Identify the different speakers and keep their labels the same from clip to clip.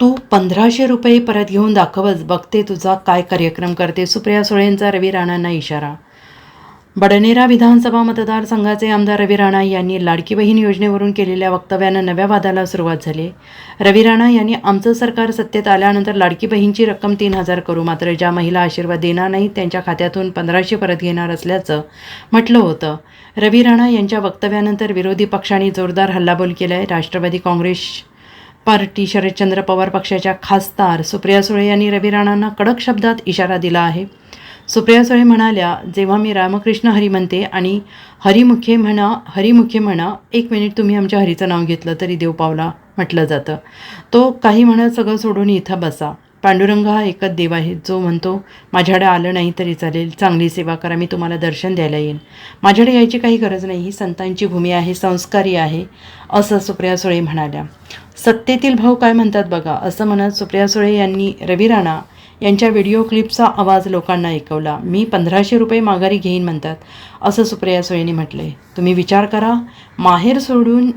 Speaker 1: तू पंधराशे रुपये परत घेऊन दाखवच. बघते तुझा काय कार्यक्रम करते. सुप्रिया सुळेंचा रवी राणांना इशारा. बडनेरा विधानसभा मतदारसंघाचे आमदार रवी राणा यांनी लाडकी बहीण योजनेवरून केलेल्या वक्तव्यानं नव्या वादाला सुरुवात झाली. रवी राणा यांनी आमचं सरकार सत्तेत आल्यानंतर लाडकी बहीणची रक्कम तीन हजार करू. मात्र ज्या महिला आशीर्वाद देणार नाहीत त्यांच्या खात्यातून पंधराशे परत घेणार असल्याचं म्हटलं होतं. रवी राणा यांच्या वक्तव्यानंतर विरोधी पक्षांनी जोरदार हल्लाबोल केला आहे राष्ट्रवादी काँग्रेस पार्टी शरदचंद्र पवार पक्षाच्या खासदार सुप्रिया सुळे यांनी रवी राणांना कडक शब्दात इशारा दिला आहे. सुप्रिया सुळे म्हणाल्या जेव्हा मी रामकृष्ण हरी म्हणते आणि हरिमुखे म्हणा हरिमुखे म्हणा एक मिनिट तुम्ही आमच्या हरीचं नाव घेतलं तरी देव पावला म्हटलं जातं. तो काही म्हणत सगळं सोडून इथं बसा. पांडुरंग हा एकच देव आहे जो म्हणतो माझ्याकडे आलं नाही तरी चालेल चांगली सेवा करा मी तुम्हाला दर्शन द्यायला येईन. माझ्याकडे यायची काही गरज नाही ही संतांची भूमी आहे संस्कारी आहे असं सुप्रिया सुळे म्हणाल्या. सत्तेतील भाऊ काय म्हणतात बघा असं म्हणत सुप्रिया सुळे यांनी रवी राणा यांच्या व्हिडिओ क्लिपचा आवाज लोकांना ऐकवला. मी पंधराशे रुपये माघारी घेईन म्हणतात असं सुप्रिया सुळेंनी म्हटले तुम्ही विचार करा माहेर सोडून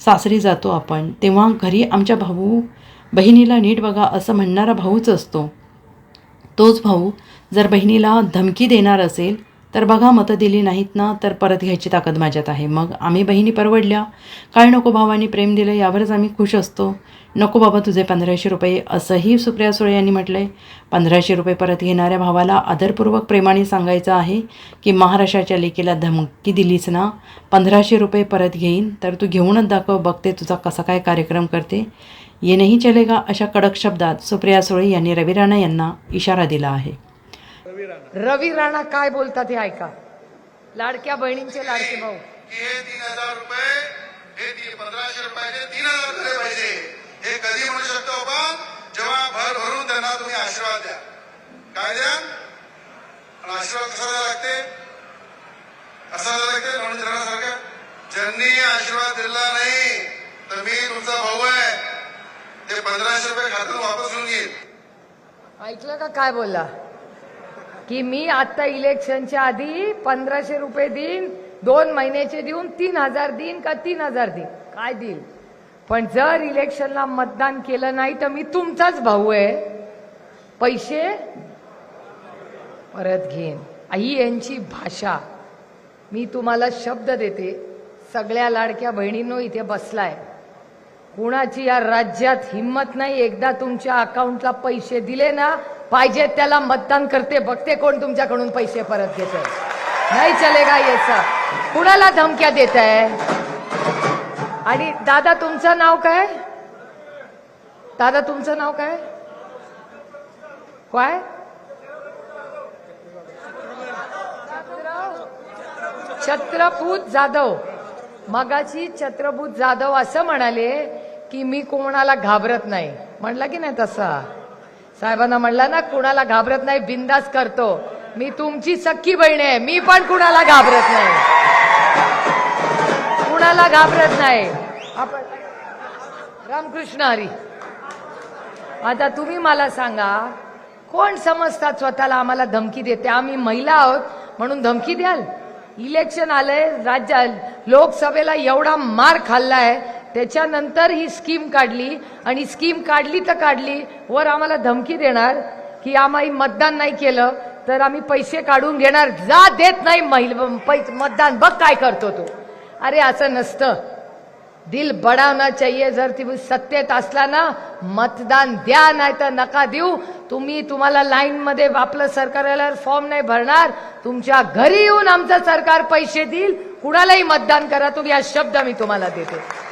Speaker 1: सासरी जातो आपण तेव्हा घरी आमच्या भाऊ बहिणीला नीट बघा असं म्हणणारा भाऊच असतो. तोच भाऊ जर बहिणीला धमकी देणार असेल तर बघा मतं दिली नाहीत ना तर परत घ्यायची ताकद माझ्यात आहे. मग आम्ही बहिणी परवडल्या. काय नको भावानी प्रेम दिलं यावरच आम्ही खुश असतो. नको बाबा तुझे पंधराशे रुपये असंही सुप्रिया सुळे यांनी म्हटलं आहे पंधराशे रुपये परत घेणाऱ्या भावाला आदरपूर्वक प्रेमाने सांगायचं आहे की महाराष्ट्राच्या लेकीला धमकी दिलीच ना. पंधराशे रुपये परत घेईन तर तू घेऊनच दाखव बघते तुझा कसा काय कार्यक्रम करते. ये नाही चलेगा अशा कडक शब्दात सुप्रिया सुळे यांनी रवी राणा यांना इशारा दिला आहे.
Speaker 2: रवी राणा. काय बोलतात हे ऐका. लाडक्या बहिणींचे लाडके भाऊ.
Speaker 3: हे तीन हजार रुपये हे ती- पंधराशे रुपयाचे तीन हजार झाले पाहिजे हे कधी म्हणू शकतो आपण? जेव्हा भर भरून त्यांना तुम्ही आशीर्वाद द्या. काय द्या? आणि आशीर्वाद कसा द्यावा लागते? कसा द्यावा लागते? म्हणून धरण्यासारखं ज्यांनी आशीर्वाद दिला नाही तर मी तुमचा भाऊ आहे. ते पंधराशे रुपये खात्यातून वापस घेऊन घेईल
Speaker 2: ऐकलं का काय बोलला? की मी आता इलेक्शनच्या आधी पंधराशे रुपये देईन दोन महिन्याचे देऊन तीन हजार देईन का तीन हजार देईन काय देईल? पण जर इलेक्शनला मतदान केलं नाही तर मी तुमचाच भाऊ आहे. पैसे परत घेईन. ही यांची भाषा. मी तुम्हाला शब्द देते. सगळ्या लाडक्या बहिणींनो इथे बसलाय. कुणाची या राज्यात हिंमत नाही? एकदा तुमच्या अकाउंटला पैसे दिले ना पाहिजे त्याला मतदान करते बघते कोण तुमच्याकडून पैसे परत घेत नाही चलेगा येसा कुणाला धमक्या देत आहे आणि दादा तुमचं नाव काय? दादा तुमचं नाव काय? काय? छत्रपूत जाधव. मगाची छत्रपूत जाधव असं म्हणाले की मी कोणाला घाबरत नाही. म्हणला की नाही तसा. साहेबांना म्हणला ना कुणाला घाबरत नाही बिंदास करतो. मी तुमची सख्खी बहीण आहे. मी पण कुणाला घाबरत नाही. कुणाला घाबरत नाही. आपण रामकृष्ण हरी. आता तुम्ही मला सांगा कोण समजतात स्वतःला आम्हाला धमकी देते? आम्ही महिला आहोत म्हणून धमकी द्याल? इलेक्शन आलंय राज्य लोकसभेला एवढा मार खाल्लाय त्याच्यानंतर ही स्कीम काढली. आणि स्कीम काढली तर काढली. वर आम्हाला धमकी देणार की आम्ही मतदान नाही केलं तर आम्ही पैसे काढून घेणार जा देत नाही महिला पै- मतदान. बघ काय करतो तू. अरे असं नसतं. दिल बडावना चाहिए. जर तुम्ही सत्तेत असला ना मतदान द्या नाही तर नका देऊ. तुम्ही तुम्हाला लाईन मध्ये आपलं सरकार आल्यावर फॉर्म नाही भरणार. तुमच्या घरी येऊन आमचं सरकार पैसे देईल. कुणालाही मतदान करा. तुम्ही हा शब्द मी तुम्हाला देते.